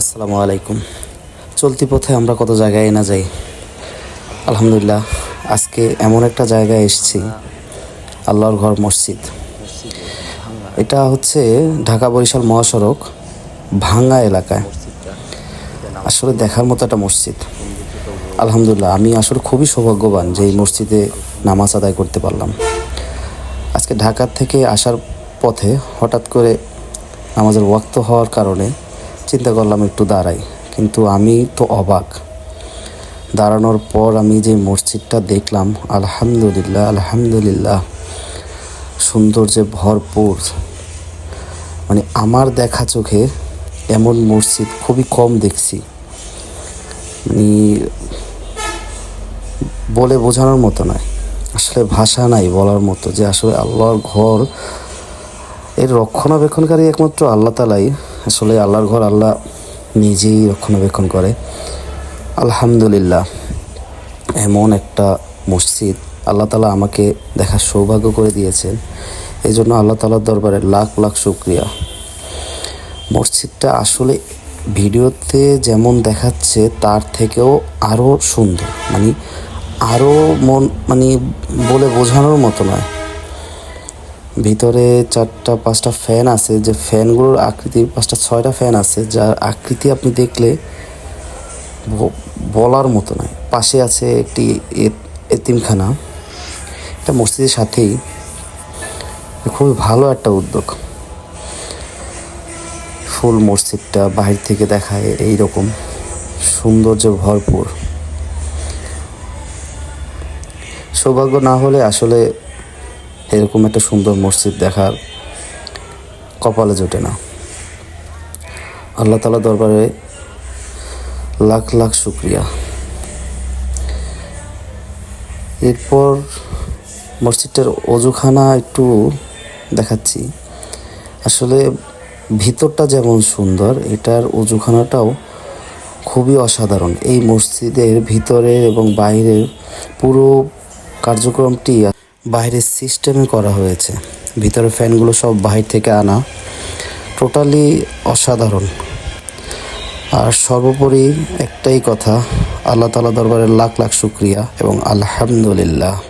আসসালামু আলাইকুম। চলতি পথে আমরা কত জায়গায় না যাই? আলহামদুলিল্লাহ, আজকে এমন একটা জায়গায় এসেছি, আল্লাহর ঘর মসজিদ। এটা হচ্ছে ঢাকা বরিশাল মহাসড়ক, ভাঙ্গা এলাকায়। আসলে দেখার মতো একটা মসজিদ। আলহামদুলিল্লাহ, আমি আসলে খুবই সৌভাগ্যবান যে এই মসজিদে নামাজ আদায় করতে পারলাম। আজকে ঢাকার থেকে আসার পথে হঠাৎ করে নামাজের ওয়াক্ত হওয়ার কারণে চিন্তা করলাম একটু দাঁড়াই। কিন্তু আমি তো অবাক। দাঁড়ানোর পর আমি যে মসজিদটা দেখলাম, আলহামদুলিল্লাহ আলহামদুলিল্লাহ, সৌন্দর্যে ভরপুর। মানে আমার দেখা চোখে এমন মসজিদ খুবই কম দেখছি। মানে বলে বোঝানোর মতো নয়। আসলে ভাষা নাই বলার মতো যে আসলে আল্লাহর ঘর এর রক্ষণাবেক্ষণকারী একমাত্র আল্লাহ তালাই। আসলে আল্লাহর ঘর আল্লাহ নিজেই রক্ষণাবেক্ষণ করে। আলহামদুলিল্লাহ, এমন একটা মসজিদ আল্লাহ তালা আমাকে দেখার সৌভাগ্য করে দিয়েছেন। এই জন্য আল্লাহ তালার দরবারে লাখ লাখ শুক্রিয়া। মসজিদটা আসলে ভিডিওতে যেমন দেখাচ্ছে, তার থেকেও আরও সুন্দর। মানে আরও মন মানে বলে বোঝানোর মতো নয়। ভিতরে চারটা, পাঁচটা ফ্যান আছে। যে ফ্যানগুলোর আকৃতি, পাঁচটা, ছয়টা ফ্যান আছে, যার আকৃতি আপনি দেখলে বলার মতো নয় পাশে আছে একটি এতিমখানা। এটা মসজিদের সাথেই। খুবই ভালো একটা উদ্যোগ। ফুল মসজিদটা বাহির থেকে দেখায় এইরকম। সৌন্দর্য ভরপুর। সৌভাগ্য না হলে আসলে এরকম একটা সুন্দর মসজিদ দেখার কপালে জোটে না। আল্লাহ তালা দরবারে লাখ লাখ শুক্রিয়া। এরপর মসজিদটার অজুখানা একটু দেখাচ্ছি। আসলে ভিতরটা যেমন সুন্দর, এটার অজুখানাটাও খুবই অসাধারণ। এই মসজিদের ভিতরে এবং বাইরের পুরো কার্যক্রমটি বাইরের সিস্টেমে করা হয়েছে। ভিতরে ফ্যানগুলো সব বাহির থেকে আনা। টোটালি অসাধারণ। আর সর্বোপরি একটাই কথা, আল্লাহ তালা দরবারের লাখ লাখ শুক্রিয়া এবং আলহামদুলিল্লাহ।